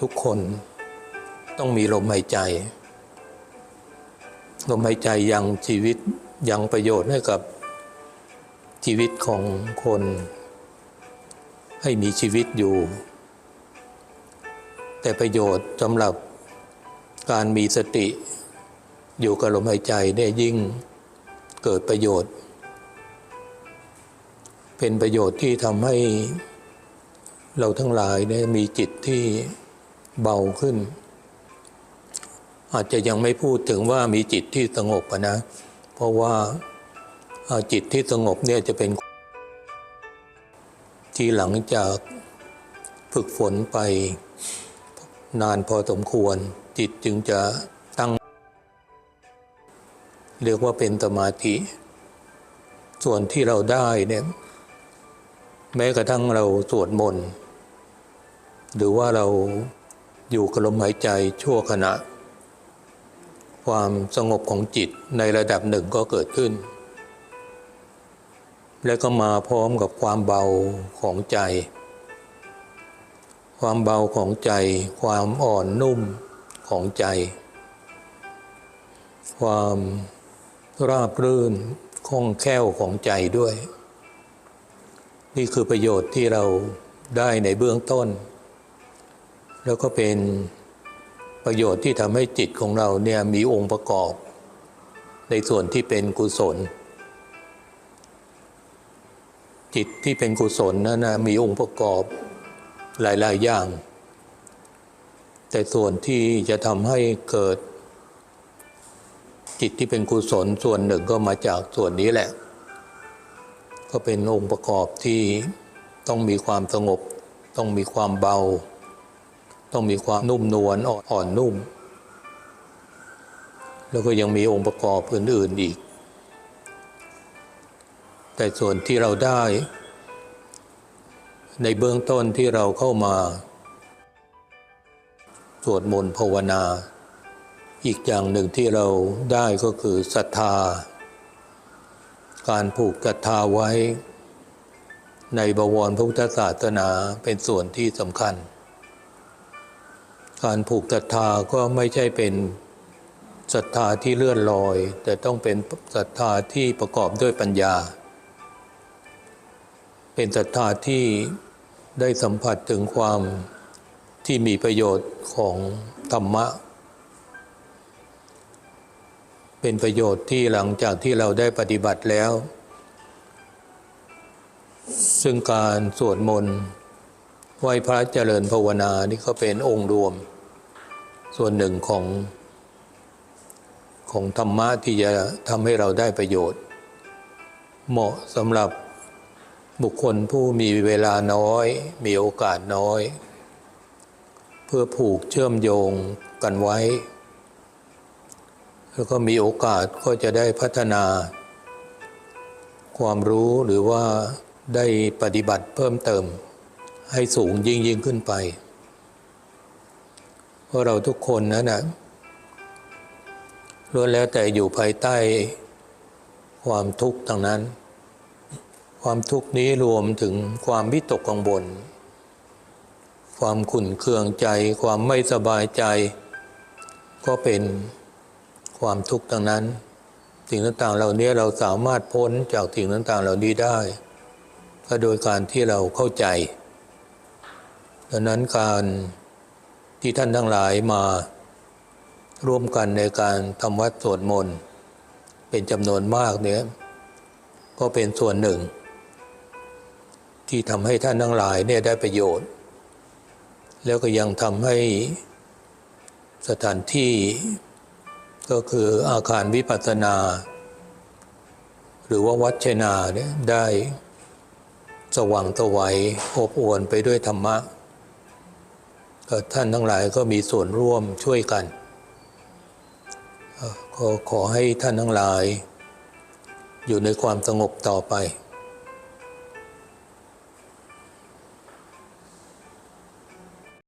ทุกคนต้องมีลมหายใจ ลมหายใจยังชีวิตยังประโยชน์ให้กับชีวิตของคน ให้มีชีวิตอยู่ แต่ประโยชน์สำหรับการมีสติ อยู่กับลมหายใจเนี่ยยิ่งเกิดประโยชน์ เป็นประโยชน์ที่ทำให้ เราทั้งหลายเนี่ยมีจิตที่เบาขึ้น อาจจะยังไม่พูดถึงว่ามีจิตที่สงบนะ เพราะว่าอ่าจิตที่สงบเนี่ยจะเป็น ที่หลังจากฝึกฝนไปนานพอสมควร จิตจึงจะตั้ง เรียกว่าเป็นสมาธิ ส่วนที่เราได้เนี่ยแม้กระทั่งเราสวดมนต์ หรือว่าเราอยู่กับลมหายใจชั่วขณะ ความสงบของจิตในระดับหนึ่งก็เกิดขึ้น และก็มาพร้อมกับความเบาของใจ ความเบาของใจ ความอ่อนนุ่มของใจ ความราบรื่นคล่องแคล่วของใจด้วย นี่คือประโยชน์ที่เราได้ในเบื้องต้น แล้วก็เป็นประโยชน์ที่ทำให้จิตของเราเนี่ยมีองค์ประกอบ ในส่วนที่เป็นกุศล จิตที่เป็นกุศลนั้นนะมีองค์ประกอบหลาย ๆ อย่าง แต่ส่วนที่จะทำให้เกิด จิตที่เป็นกุศลส่วนหนึ่งก็มาจากส่วนนี้แหละ ก็เป็นองค์ประกอบที่ต้องมีความสงบ ต้องมีความเบา ต้องมีความนุ่มนวลอ่อนนุ่ม แล้วก็ยังมีองค์ประกอบอื่น ๆอีก แต่ส่วนที่เราได้ ในเบื้องต้นที่เราเข้ามาสวดมนต์ภาวนา อีกอย่างหนึ่งที่เราได้ก็คือศรัทธา การผูกศรัทธาไว้ในบวรพระพุทธศาสนาเป็นส่วนที่สำคัญ การผูกศรัทธาก็ไม่ใช่เป็นศรัทธาที่เลื่อนลอย แต่ต้องเป็นศรัทธาที่ประกอบด้วยปัญญา เป็นศรัทธาที่ได้สัมผัสถึงความที่มีประโยชน์ของธรรมะ เป็นประโยชน์ที่หลังจากที่เราได้ปฏิบัติแล้ว ซึ่งการสวดมนต์ไหว้พระเจริญภาวนานี่ก็เป็นองค์รวม ส่วนหนึ่งของของธรรมะที่จะทำให้เราได้ประโยชน์ เหมาะสำหรับบุคคลผู้มีเวลาน้อย มีโอกาสน้อย เพื่อผูกเชื่อมโยงกันไว้ แล้วก็มีโอกาสก็จะได้พัฒนา ความรู้หรือว่าได้ปฏิบัติเพิ่มเติม ให้สูงยิ่งยิ่งขึ้นไป พราเราทุกคนนั้นนะล้วนแล้วแต่อยู่ภายใต้ความทุกข์ทางนั้น ความทุกข์นี้รวมถึงความวิตกกังวลความขุ่นเคืองใจ ความไม่สบายใจ ก็เป็นความทุกข์ทางนั้น สิ่งต่างๆเหล่านี้เราสามารถพ้นจากสิ่งต่างๆเหล่านี้ได้ ก็โดยการที่เราเข้าใจดังนั้นการ ที่ท่านทั้งหลายมาร่วมกันในการทำวัดสวดมนต์เป็นจำนวนมากเนี่ยก็เป็นส่วนหนึ่ง ที่ทำให้ท่านทั้งหลายเนี่ยได้ประโยชน์ แล้วก็ยังทำให้สถานที่ก็คืออาคารวิปัสสนา หรือว่าวัดเชนาเนี่ยได้สว่างตะไวอบอวลไปด้วยธรรมะ ก็ท่านทั้งหลายก็มีส่วนร่วมช่วยกันก็ขอให้ท่านทั้งหลาย อยู่ในความสงบต่อไป